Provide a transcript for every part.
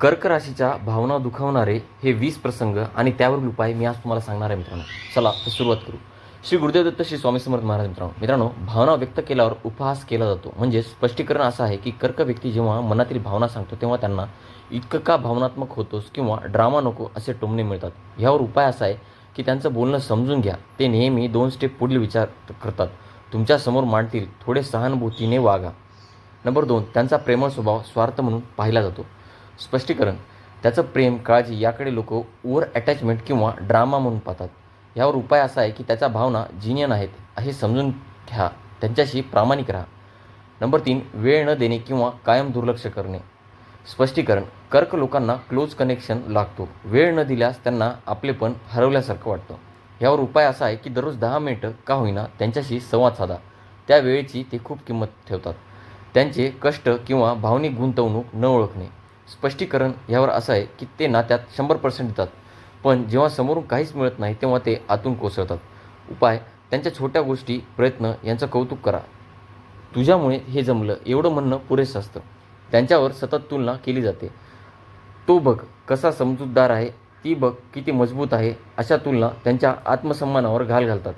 कर्क राशीच्या भावना दुखावणारे हे वीस प्रसंग आणि त्यावरील उपाय मी आज तुम्हाला सांगणार आहे मित्रांनो. चला तर सुरुवात करू. श्री गुरुदेव दत्त श्री स्वामी समर्थ महाराज मित्रांनो. मित्रांनो भावना व्यक्त केल्यावर उपहास केला जातो. म्हणजे स्पष्टीकरण असं आहे की कर्क व्यक्ती जेव्हा मनातील भावना सांगतो तेव्हा त्यांना इतकं का भावनात्मक होतोस किंवा ड्रामा नको असे टोमणे मिळतात. ह्यावर उपाय असा आहे की त्यांचं बोलणं समजून घ्या. ते नेहमी दोन स्टेप पुढील विचार करतात. तुमच्यासमोर मांडतील थोडे सहानुभूतीने वागा. नंबर दोन त्यांचा प्रेमळ स्वभाव स्वार्थ म्हणून पाहिला जातो. स्पष्टीकरण. त्याचं प्रेम काळजी याकडे लोक ओवर अटॅचमेंट किंवा ड्रामा म्हणून पाहतात. यावर उपाय असा आहे की त्याच्या भावना जिनियन आहेत हे समजून घ्या. त्यांच्याशी प्रामाणिक राहा. नंबर तीन वेळ न देणे किंवा कायम दुर्लक्ष करणे. स्पष्टीकरण कर्क लोकांना क्लोज कनेक्शन लागतो. वेळ न दिल्यास त्यांना आपलेपण हरवल्यासारखं वाटतं. यावर उपाय असा आहे की दररोज दहा मिनिटं का होईना त्यांच्याशी संवाद साधा. त्या वेळेची ते खूप किंमत ठेवतात. त्यांचे कष्ट किंवा भावनिक गुंतवणूक न ओळखणे. स्पष्टीकरण यावर असं आहे की ते नात्यात शंभर पर्सेंट देतात पण जेव्हा समोरून काहीच मिळत नाही तेव्हा ते आतून कोसळतात. उपाय त्यांच्या छोट्या गोष्टी प्रयत्न यांचं कौतुक करा. तुझ्यामुळे हे जमलं एवढं म्हणणं पुरेसं असतं. त्यांच्यावर सतत तुलना केली जाते. तो बघ कसा समजूतदार आहे ती बघ किती मजबूत आहे अशा तुलना त्यांच्या आत्मसन्मानावर घाल घालतात.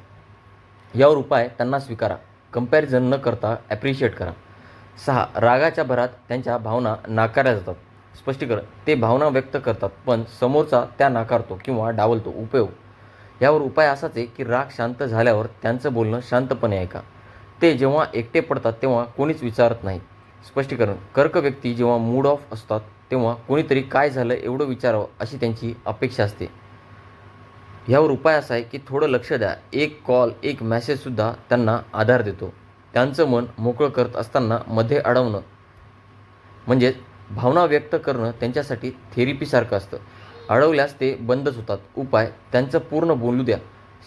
यावर उपाय त्यांना स्वीकारा. कंपॅरिझन न करता ॲप्रिशिएट करा. सहा रागाच्या भरात त्यांच्या भावना नाकारल्या जातात. स्पष्टीकरण. ते भावना व्यक्त करतात पण समोरचा त्या नाकारतो किंवा डावलतो. उपयोग. यावर उपाय असाच आहे की राग शांत झाल्यावर त्यांचं बोलणं शांतपणे ऐका. ते जेव्हा एकटे पडतात तेव्हा कोणीच विचारत नाही. स्पष्टीकरण. कर्क व्यक्ती जेव्हा मूड ऑफ असतात तेव्हा कोणीतरी काय झालं एवढं विचारावं अशी त्यांची अपेक्षा असते. यावर उपाय असा आहे की थोडं लक्ष द्या. एक कॉल एक मॅसेजसुद्धा त्यांना आधार देतो. त्यांचं मन मोकळं करत असताना मध्ये अडवणं म्हणजे भावना व्यक्त करणं त्यांच्यासाठी थेरपीसारखं असतं. अडवल्यास ते बंदच होतात. उपाय त्यांचं पूर्ण बोलू द्या.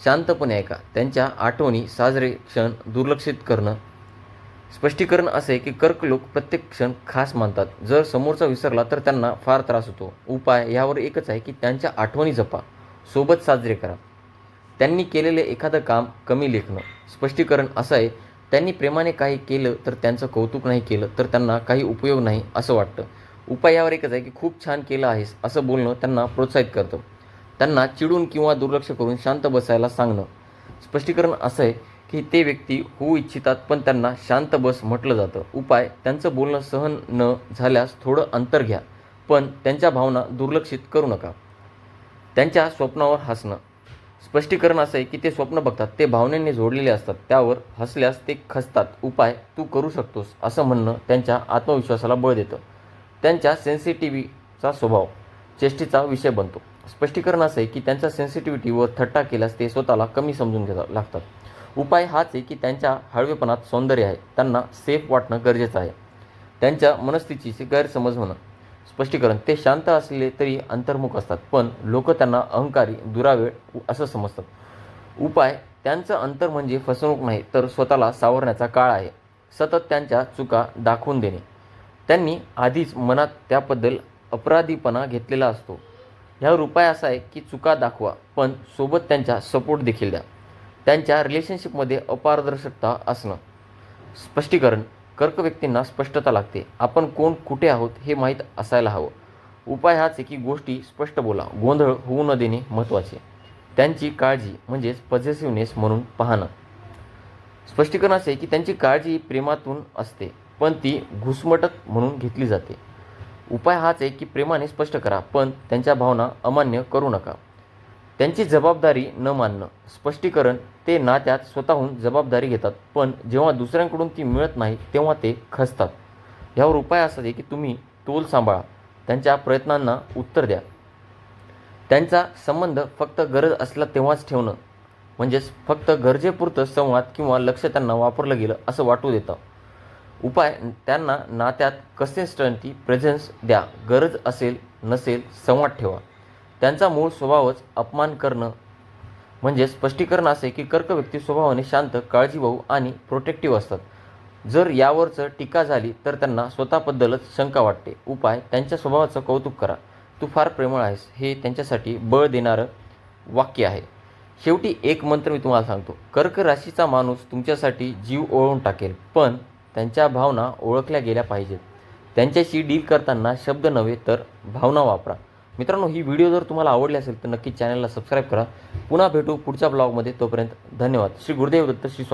शांतपणे ऐका. त्यांच्या आठवणी साजरे क्षण दुर्लक्षित करणं. स्पष्टीकरण असे की कर्क लोक प्रत्येक क्षण खास मानतात. जर समोरचा विसरला तर त्यांना फार त्रास होतो. उपाय यावर एकच आहे की त्यांच्या आठवणी जपा. सोबत साजरे करा. त्यांनी केलेले एखादं काम कमी लेखणं. स्पष्टीकरण असं आहे त्यांनी प्रेमाने काही केलं तर त्यांचं कौतुक नाही केलं तर त्यांना काही उपयोग नाही असं वाटतं. उपाय यावर एकच आहे की खूप छान केलं आहेस असं बोलणं त्यांना प्रोत्साहित करतं. त्यांना चिडून किंवा दुर्लक्ष करून शांत बसायला सांगणं. स्पष्टीकरण असं आहे की ते व्यक्ती होऊ इच्छितात पण त्यांना शांत बस म्हटलं जातं. उपाय त्यांचं बोलणं सहन न झाल्यास थोडं अंतर घ्या पण त्यांच्या भावना दुर्लक्षित करू नका. त्यांच्या स्वप्नावर हसणं. स्पष्टीकरण असं आहे की ते स्वप्न बघतात ते भावनेने जोडलेले असतात त्यावर हसल्यास ते खसतात. उपाय तू करू शकतोस असं म्हणणं त्यांच्या आत्मविश्वासाला बळ देतं. त्यांच्या सेन्सिटिव्हीचा स्वभाव चेष्टेचा विषय बनतो. स्पष्टीकरण असं आहे की त्यांच्या सेन्सिटिव्हिटीवर थट्टा केल्यास ते स्वतःला कमी समजून घेता लागतात. उपाय हाच आहे की त्यांच्या हळवेपणात सौंदर्य आहे. त्यांना सेफ वाटणं गरजेचं आहे. त्यांच्या मनस्थितीचे गैरसमज होणं. स्पष्टीकरण. ते शांत असले तरी अंतर्मुख असतात पण लोक त्यांना अहंकारी दुरावेळ असं समजतात. उपाय त्यांचं अंतर म्हणजे फसवणूक नाही तर स्वतःला सावरण्याचा काळ आहे. सतत त्यांच्या चुका दाखवून देणे. त्यांनी आधीच मनात त्याबद्दल अपराधीपणा घेतलेला असतो. ह्यावर उपाय असा आहे की चुका दाखवा पण सोबत त्यांच्या सपोर्ट देखील द्या. त्यांच्या रिलेशनशिपमध्ये अपारदर्शकता असणं. स्पष्टीकरण. कर्क व्यक्तींना स्पष्टता लागते. आपण कोण कुठे आहोत हे माहीत असायला हवं. उपाय हाच आहे की गोष्टी स्पष्ट बोला. गोंधळ होऊ न देणे महत्त्वाचे. त्यांची काळजी म्हणजेच पॉझिटिव्हनेस म्हणून पाहणं. स्पष्टीकरण असे की त्यांची काळजी प्रेमातून असते पण ती घुसमटत म्हणून घेतली जाते. उपाय हाच आहे की प्रेमाने स्पष्ट करा पण त्यांच्या भावना अमान्य करू नका. त्यांची जबाबदारी न मानणं. स्पष्टीकरण ते नात्यात स्वतःहून जबाबदारी घेतात पण जेव्हा दुसऱ्यांकडून ती मिळत नाही तेव्हा ते खसतात. यावर उपाय असा आहे की तुम्ही तोल सांभाळा. त्यांच्या प्रयत्नांना उत्तर द्या. त्यांचा संबंध फक्त गरज असला तेव्हाच ठेवणं म्हणजेच फक्त गरजेपुरतं संवाद किंवा लक्ष त्यांना वापरलं गेलं असं वाटू देतं. उपाय त्यांना नात्यात कन्सिस्टंटी प्रेझेन्स द्या. गरज असेल नसेल संवाद ठेवा. त्यांचा मूळ स्वभावच अपमान करणं. म्हणजे स्पष्टीकरण असे की कर्क व्यक्ती स्वभावाने शांत काळजीभाऊ आणि प्रोटेक्टिव्ह असतात. जर यावरचं टीका झाली तर त्यांना स्वतःबद्दलच शंका वाटते. उपाय त्यांच्या स्वभावाचं कौतुक करा. तू फार प्रेमळ आहेस. हे त्यांच्यासाठी बळ देणारं वाक्य आहे. शेवटी एक मंत्र मी तुम्हाला सांगतो. कर्क राशीचा माणूस तुमच्यासाठी जीव ओळून टाकेल पण त्यांच्या भावना ओळखल्या गेल्या पाहिजेत. त्यांच्याशी डील करताना शब्द नव्हे तर भावना वापरा. मित्रांनो ही व्हिडिओ जर तुम्हाला आवडली असेल तर नक्की चॅनलला सबस्क्राईब करा. पुन्हा भेटू पुढच्या ब्लॉगमध्ये तोपर्यंत धन्यवाद. श्री गुरुदेव दत्त श्री